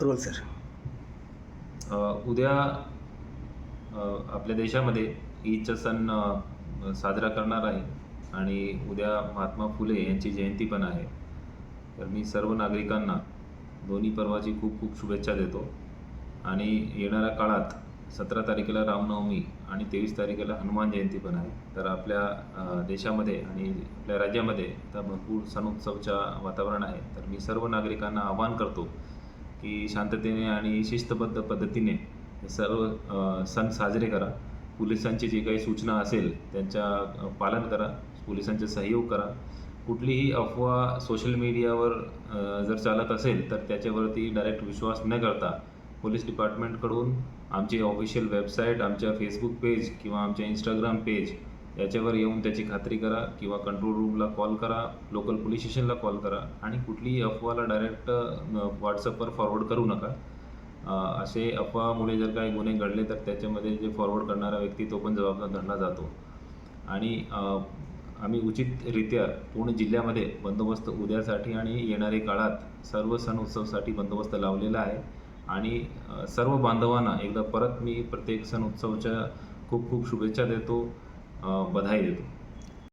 Role sir. उद्या आपल्या देशामध्ये ईदचा सण साजरा करणार आहे आणि उद्या महात्मा फुले यांची जयंती पण आहे. तर मी सर्व नागरिकांना दोन्ही पर्वाची खूप खूप शुभेच्छा देतो. आणि येणाऱ्या काळात सतरा तारखेला रामनवमी आणि तेवीस तारखेला हनुमान जयंती पण आहे. तर आपल्या देशामध्ये आणि आपल्या राज्यामध्ये आता भरपूर सणोत्सवच्या वातावरण आहे. तर मी सर्व नागरिकांना आवाहन करतो की शांततेने आणि शिस्तबद्ध पद्धतीने सर्व सण साजरे करा. पोलिसांची जी काही सूचना असेल त्यांच्या पालन करा. पोलिसांचे सहयोग करा. कुठलीही अफवा सोशल मीडियावर जर चालत असेल तर त्याच्यावरती डायरेक्ट विश्वास न करता पोलीस डिपार्टमेंटकडून आमची ऑफिशियल वेबसाईट आमच्या फेसबुक पेज किंवा आमच्या इंस्टाग्राम पेज याच्यावर येऊन त्याची खात्री करा किंवा कंट्रोल रूमला कॉल करा लोकल पोलीस स्टेशनला कॉल करा आणि कुठलीही अफवाला डायरेक्ट व्हॉट्सअपवर फॉरवर्ड करू नका. असे अफवामुळे जर काही गुन्हे घडले तर त्याच्यामध्ये जे फॉरवर्ड करणारा व्यक्ती तो पण जबाबदार धरला जातो. आणि आम्ही उचितरित्या पूर्ण जिल्ह्यामध्ये बंदोबस्त उद्यासाठी आणि येणाऱ्या काळात सर्व सण उत्सवसाठी बंदोबस्त लावलेला आहे. आणि सर्व बांधवांना एकदा परत मी प्रत्येक सण उत्सवच्या खूप खूप शुभेच्छा देतो. बधाई देतो.